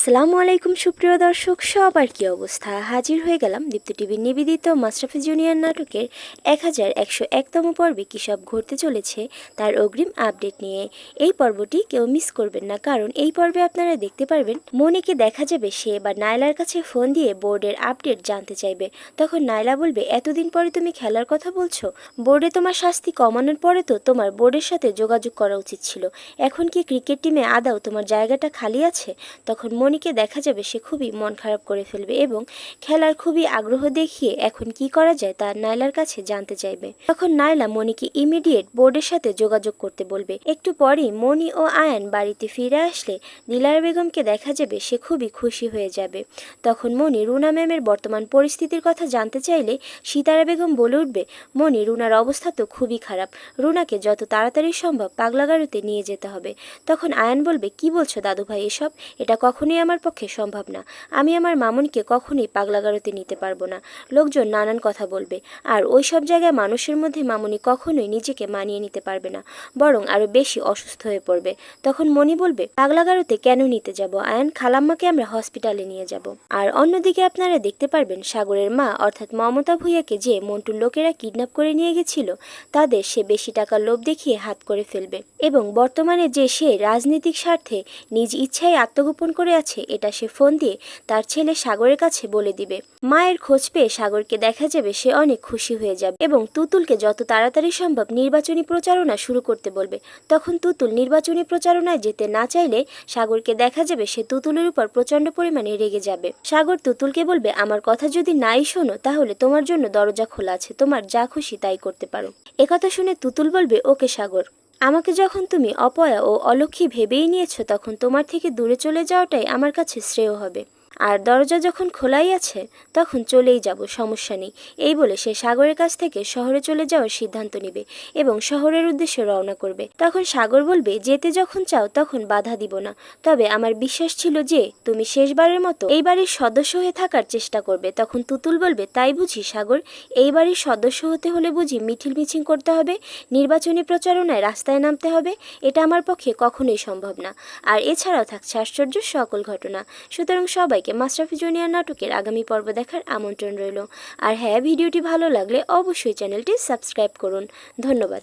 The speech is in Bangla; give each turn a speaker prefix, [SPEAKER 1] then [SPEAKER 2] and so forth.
[SPEAKER 1] আসসালামু আলাইকুম, সুপ্রিয় দর্শক, সবার কি অবস্থা? হাজির হয়ে গেলাম দীপ্ত টিভির নিবেদিত মাস্টারফি জুনিয়র নাটকের এক হাজার একশো একতম পর্বে কী সব ঘটতে চলেছে তার অগ্রিম আপডেট নিয়ে। এই পর্বটি কেউ মিস করবেন না, কারণ এই পর্বে আপনারা দেখতে পারবেন মনিকে দেখা যাবে সে বা নাইলার কাছে ফোন দিয়ে বোর্ডের আপডেট জানতে চাইবে। তখন নাইলা বলবে, এতদিন পরে তুমি খেলার কথা বলছো? বোর্ডে তোমার শাস্তি কমানোর পরে তো তোমার বোর্ডের সাথে যোগাযোগ করা উচিত ছিল। এখন কি ক্রিকেট টিমে আদাও তোমার জায়গাটা খালি আছে? তখন মনিকে দেখা যাবে সে খুবই মন খারাপ করে ফেলবে এবং খেলার খুবই আগ্রহ দেখিয়ে এখন কি করা যায় তা নাইলার কাছে জানতে চাইবে। তখন নাইলা মনিকে ইমিডিয়েট বোর্ডের সাথে যোগাযোগ করতে বলবে। একটু পরেই মনি ও আয়ান বাড়িতে ফিরে আসলে দিলার বেগমকে দেখা যাবে সে খুবই খুশি হয়ে যাবে। তখন মনি রুনা ম্যামের বর্তমান পরিস্থিতির কথা জানতে চাইলে সীতারা বেগম বলে উঠবে, মনি, রুনার অবস্থা তো খুবই খারাপ। রুনাকে যত তাড়াতাড়ি সম্ভব পাগলাগারুতে নিয়ে যেতে হবে। তখন আয়ান বলবে, কি বলছো দাদু ভাই এসব? এটা কখনোই আমার পক্ষে সম্ভব না। আমি আমার মামুনকে কখনোই পাগলাগারোতে নিতে পারব না। লোকজন নানান কথা বলবে, আর ওই সব জায়গায় মানুষের মধ্যে মামুনি কখনোই নিজেকে মানিয়ে নিতে পারবে না, বরং আরও বেশি অসুস্থ হয়ে পড়বে। তখন মনি বলবে, পাগলাগারোতে কেন নিতে যাব? আয়ান, খালাম্মাকে আমরা হসপিটালে নিয়ে যাব। আর অন্যদিকে আপনারা দেখতে পারবেন, সাগরের মা, অর্থাৎ মমতা ভূঁইয়াকে যে মন্টুর লোকেরা কিডন্যাপ করে নিয়ে গেছিল, তাদের সে বেশি টাকার লোভ দেখিয়ে হাত করে ফেলবে। এবং বর্তমানে যে সে রাজনৈতিক স্বার্থে নিজ ইচ্ছায় আত্মগোপন করে আছে এটা সে ফোন দিয়ে তার ছেলে সাগরের কাছে বলে দিবে। মায়ের খোঁজ পেয়ে সাগরকে দেখা যাবে সে অনেক খুশি হয়ে যাবে এবং তুতুলকে যত তাড়াতাড়ি সম্ভব নির্বাচনী প্রচারণা শুরু করতে বলবে। তখন তুতুল নির্বাচনী প্রচারণায় যেতে না চাইলে সাগরকে দেখা যাবে সে তুতুলের উপর প্রচণ্ড পরিমাণে রেগে যাবে। সাগর তুতুলকে বলবে, আমার কথা যদি নাই শোনো, তাহলে তোমার জন্য দরজা খোলা আছে। তোমার যা খুশি তাই করতে পারো। একথা শুনে তুতুল বলবে, ওকে সাগর। আমাকে যখন তুমি অপয়া ও অলক্ষী ভেবেই নিয়েছো, তখন তোমার থেকে দূরে চলে যাওয়াটাই আমার কাছে শ্রেয় হবে। আর দরজা যখন খোলাই আছে, তখন চলেই যাব, সমস্যা নেই। এই বলে সে সাগরের কাছ থেকে শহরে চলে যাওয়ার সিদ্ধান্ত নেবে এবং শহরের উদ্দেশ্যে রওনা করবে। তখন সাগর বলবে, যেতে যখন চাও, তখন বাধা দিব না। তবে আমার বিশ্বাস ছিল যে, তুমি শেষবারের মতো এই বাড়ির সদস্য হয়ে থাকার চেষ্টা করবে। তখন তুতুল বলবে, তাই বুঝি সাগর, এই বাড়ির সদস্য হতে হলে বুঝি মিছিল মিছিল করতে হবে, নির্বাচনী প্রচারণায় রাস্তায় নামতে হবে, এটা আমার পক্ষে কখনোই সম্ভব না। আর এছাড়াও থাকছে আশ্চর্য সকল ঘটনা। সুতরাং সবাইকে মাস্টারফি জুনিয়র নাটকের আগামী পর্ব দেখার আমন্ত্রণ রইল। আর হ্যাঁ ভিডিওটি ভালো লাগলে অবশ্যই চ্যানেলটি সাবস্ক্রাইব করুন। ধন্যবাদ।